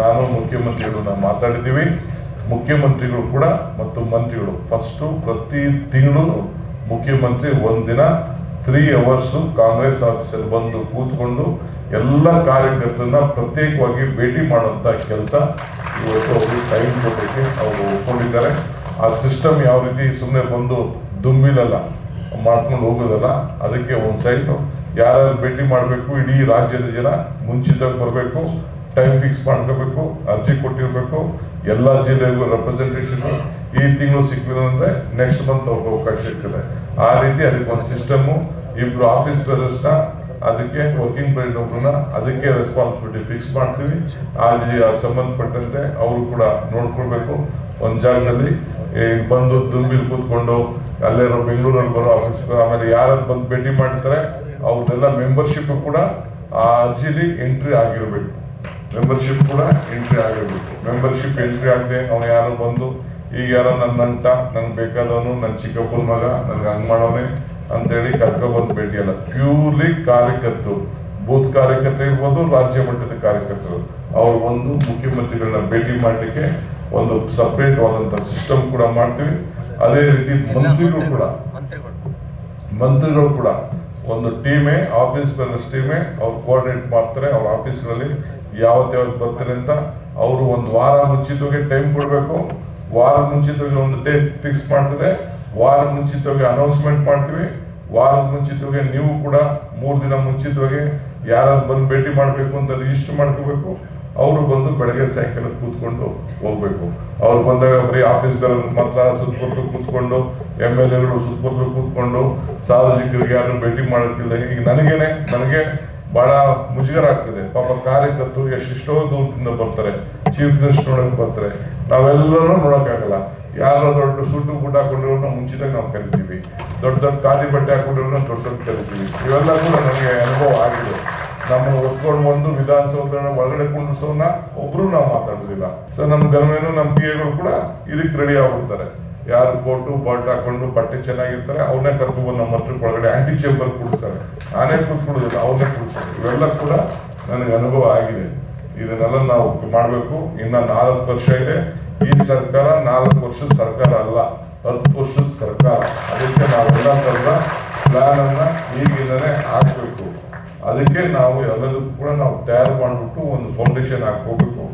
ನಾನು ಮುಖ್ಯಮಂತ್ರಿಗಳು ನಾವು ಮಾತಾಡಿದ್ದೀವಿ. ಮುಖ್ಯಮಂತ್ರಿಗಳು ಕೂಡ ಮತ್ತು ಮಂತ್ರಿಗಳು. ಫಸ್ಟು ಪ್ರತಿ ತಿಂಗಳು ಮುಖ್ಯಮಂತ್ರಿ ಒಂದಿನ ತ್ರೀ ಅವರ್ಸು ಕಾಂಗ್ರೆಸ್ ಆಫೀಸಲ್ಲಿ ಬಂದು ಕೂತ್ಕೊಂಡು ಎಲ್ಲ ಕಾರ್ಯಕರ್ತರನ್ನ ಪ್ರತ್ಯೇಕವಾಗಿ ಭೇಟಿ ಮಾಡುವಂಥ ಕೆಲಸ ಇವತ್ತು ಅವರು ಟೈಮ್ ಕೊಟ್ಟಕ್ಕೆ ಅವರು ಒಪ್ಕೊಂಡಿದ್ದಾರೆ. ಆ ಸಿಸ್ಟಮ್ ಯಾವ ರೀತಿ ಸುಮ್ಮನೆ ಬಂದು ದುಂಬಿಲಲ್ಲ ಮಾಡ್ಕೊಂಡು ಹೋಗೋದಲ್ಲ, ಅದಕ್ಕೆ ಒಂದು ಸೈಟು ಯಾರ್ಯಾರು ಭೇಟಿ ಮಾಡಬೇಕು, ಇಡೀ ರಾಜ್ಯದ ಜನ ಮುಂಚಿತವಾಗಿ ಬರಬೇಕು. ಟೈಮ್ ಫಿಕ್ಸ್ ಮಾಡ್ಕೋಬೇಕು, ಅರ್ಜಿ ಕೊಟ್ಟಿರಬೇಕು, ಎಲ್ಲ ಜಿಲ್ಲೆಗೂ ರೆಪ್ರೆಸೆಂಟೇಷನ್ ಈ ತಿಂಗಳು ಸಿಕ್ಕಿಲ್ಲ ಅಂದ್ರೆ ನೆಕ್ಸ್ಟ್ ಮಂತ್ ಅವ್ರಿಗೆ ಅವಕಾಶ ಇರ್ತದೆ. ಆ ರೀತಿ ಅದಕ್ಕೆ ಒಂದು ಸಿಸ್ಟಮು ಇಬ್ರು ಆಫೀಸ್ ಬೇರೆಸ್ನ ಅದಕ್ಕೆ ವರ್ಕಿಂಗ್ ಬ್ರೈಡ್ ಒಬ್ಬರನ್ನ ಅದಕ್ಕೆ ರೆಸ್ಪಾನ್ಸಿಬಿಲಿಟಿ ಫಿಕ್ಸ್ ಮಾಡ್ತೀವಿ. ಆ ಸಂಬಂಧಪಟ್ಟಂತೆ ಅವರು ಕೂಡ ನೋಡ್ಕೊಳ್ಬೇಕು. ಒಂದು ಜಾಗದಲ್ಲಿ ಬಂದು ದುಂಬಿಲ್ ಕೂತ್ಕೊಂಡು ಅಲ್ಲೇರೋ ಬೆಂಗಳೂರಲ್ಲಿ ಬರೋ ಆಫೀಸ್ ಆಮೇಲೆ ಯಾರು ಬಂದು ಭೇಟಿ ಮಾಡ್ತಾರೆ ಅವ್ರದ್ದೆಲ್ಲ ಮೆಂಬರ್ಶಿಪ್ ಕೂಡ ಆ ಅರ್ಜಿಲಿ ಎಂಟ್ರಿ ಆಗಿರ್ಬೇಕು. ಮೆಂಬರ್ಶಿಪ್ ಕೂಡ ಎಂಟ್ರಿ ಆಗಿರಬೇಕು. ಮೆಂಬರ್ಶಿಪ್ ಎಂಟ್ರಿ ಆಗದೆ ಅವ್ನು ಯಾರೋ ಬಂದು ಈಗ ಯಾರೋ ನನ್ನ ನಂಟ ನನ್ಗೆ ಬೇಕಾದವನು ನನ್ನ ಚಿಕ್ಕಪ್ಪನ ಮಗ ನನಗೆ ಹಂಗ್ ಮಾಡೋನೆ ಅಂತೇಳಿ ಕರ್ಕೊಬಂದು ಭೇಟಿ ಅಲ್ಲ ಪ್ಯೂರ್ಲಿ ಕಾರ್ಯಕರ್ತರು. ಬೂತ್ ಕಾರ್ಯಕರ್ತರು ಇರ್ಬೋದು ರಾಜ್ಯ ಮಟ್ಟದ ಕಾರ್ಯಕರ್ತರು. ಅವ್ರು ಒಂದು ಮುಖ್ಯಮಂತ್ರಿಗಳನ್ನ ಭೇಟಿ ಮಾಡಲಿಕ್ಕೆ ಒಂದು ಸಪ್ರೇಟ್ ಆದಂತ ಸಿಸ್ಟಮ್ ಕೂಡ ಮಾಡ್ತೀವಿ. ಅದೇ ರೀತಿ ಮಂತ್ರಿಗಳು ಕೂಡ. ಮಂತ್ರಿಗಳು. ಮಂತ್ರಿಗಳು ಕೂಡ. ಒಂದು ಟೀಮೇ ಆಫೀಸ್ ಟೀಮೇ ಅವ್ರು ಕೋಆರ್ಡಿನೇಟ್ ಮಾಡ್ತಾರೆ ಅವ್ರ ಆಫೀಸ್ಗಳಲ್ಲಿ ಯಾವತ್ತು ಯಾವತ್ತು ಬರ್ತಾರೆ ಅಂತ ಅವರು ಒಂದು ವಾರ ಮುಂಚಿತವಾಗಿ ಟೈಮ್ ಕೊಡಬೇಕು. ವಾರ ಮುಂಚಿತವಾಗಿ ಒಂದು ಡೇಟ್ ಫಿಕ್ಸ್ ಮಾಡ್ತದೆ. ವಾರ ಮುಂಚಿತವಾಗಿ ಅನೌನ್ಸ್ಮೆಂಟ್ ಮಾಡ್ತೀವಿ. ವಾರದ ಮುಂಚಿತವಾಗಿ ನೀವು ಕೂಡ ಮೂರು ದಿನ ಮುಂಚಿತವಾಗಿ ಯಾರು ಬಂದು ಭೇಟಿ ಮಾಡಬೇಕು ಅಂತ ರಿಜಿಸ್ಟರ್ ಮಾಡ್ಕೋಬೇಕು. ಅವರು ಬಂದು ಬೆಳಗ್ಗೆ ಸೈಕಲ್ ಕೂತ್ಕೊಂಡು ಹೋಗ್ಬೇಕು. ಅವ್ರು ಬಂದಾಗ ಬರೀ ಆಫೀಸ್ಗಳ ಮಾತ್ರ ಸುತ್ತಮುತ್ತಲು ಕೂತ್ಕೊಂಡು ಎಂ ಎಲ್ ಎಗಳು ಸುತ್ತಮುತ್ತಲು ಕೂತ್ಕೊಂಡು, ಸಾರ್ವಜನಿಕರಿಗೆ ಯಾರು ಭೇಟಿ ಮಾಡೋಕ್ಕಿಲ್ಲ. ಈಗ ನನಗೇನೆ, ನನಗೆ ಬಹಳ ಮುಜುಗರ ಆಗ್ತದೆ ಪಾಪ ಕಾರ್ಯಕರ್ತರು ಎಷ್ಟೆಷ್ಟೋ ದೂರದಿಂದ ಬರ್ತಾರೆ. ಚೀಫ್ ಮಿನಿಸ್ಟರ್ ನೋಡಕ್ ಬರ್ತಾರೆ. ನಾವೆಲ್ಲರೂ ನೋಡೋಕ್ಕಾಗಲ್ಲ. ಯಾರೋ ದೊಡ್ಡ ಸುಟ್ಟು ಗುಡ್ಡ ಹಾಕೊಂಡಿರೋನ ಮುಂಚಿತಾಗಿ ನಾವು ಕರಿತೀವಿ. ದೊಡ್ಡ ದೊಡ್ಡ ಖಾಲಿ ಬಟ್ಟೆ ಹಾಕೊಂಡಿರೋನ ದೊಡ್ಡ ದೊಡ್ಡ ಕರಿತೀವಿ. ಇವೆಲ್ಲ ಕೂಡ ನನಗೆ ಅನುಭವ ಆಗಿದೆ. ನಮ್ಮ ಒತ್ಕೊಂಡು ಬಂದು ವಿಧಾನಸೌಧ ಒಳಗಡೆ ಕುಂಡಿಸೋನ ಒಬ್ರು ನಾವು ಮಾತಾಡೋದಿಲ್ಲ. ಸೊ ನಮ್ಮ ಗರ್ವೇನು ನಮ್ಮ ಪಿ ಎಗಳು ಕೂಡ ಇದಕ್ಕೆ ರೆಡಿ ಆಗ್ಬಿಡ್ತಾರೆ ಯಾರು ಕೋಟು ಬಟ್ ಹಾಕೊಂಡು ಬಟ್ಟೆ ಚೆನ್ನಾಗಿರ್ತಾರೆ ಅವನ್ನೇ ಕರ್ಕೊಂಡು ನಮ್ಮ ಹತ್ರಕ್ಕೆ ಒಳಗಡೆ ಆಂಟಿ ಚೇಂಬರ್ ಕೂಡಿಸ್ತಾರೆ. ನಾನೇ ಕೂತ್ಕೊಳ್ಳೋದಿಲ್ಲ ಅವನ್ನೇ ಕೂಡಿಸ್ತಾರೆ. ಇವೆಲ್ಲ ಕೂಡ ನನಗೆ ಅನುಭವ ಆಗಿದೆ. ಇದನ್ನೆಲ್ಲ ನಾವು ಮಾಡಬೇಕು. ಇನ್ನು ನಾಲ್ಕು ವರ್ಷ ಇದೆ. ಈ ಸರ್ಕಾರ ನಾಲ್ಕು ವರ್ಷದ ಸರ್ಕಾರ ಅಲ್ಲ, ಹತ್ತು ವರ್ಷದ ಸರ್ಕಾರ. ಅದಕ್ಕೆ ನಾವೆಲ್ಲ ಥರದ ಪ್ಲಾನ್ ಅನ್ನ ಹಾಕ್ಬೇಕು. ಅದಕ್ಕೆ ನಾವು ಎಲ್ಲದಕ್ಕೂ ಕೂಡ ನಾವು ತಯಾರು ಮಾಡಿಬಿಟ್ಟು ಒಂದು ಫೌಂಡೇಶನ್ ಹಾಕೋಬೇಕು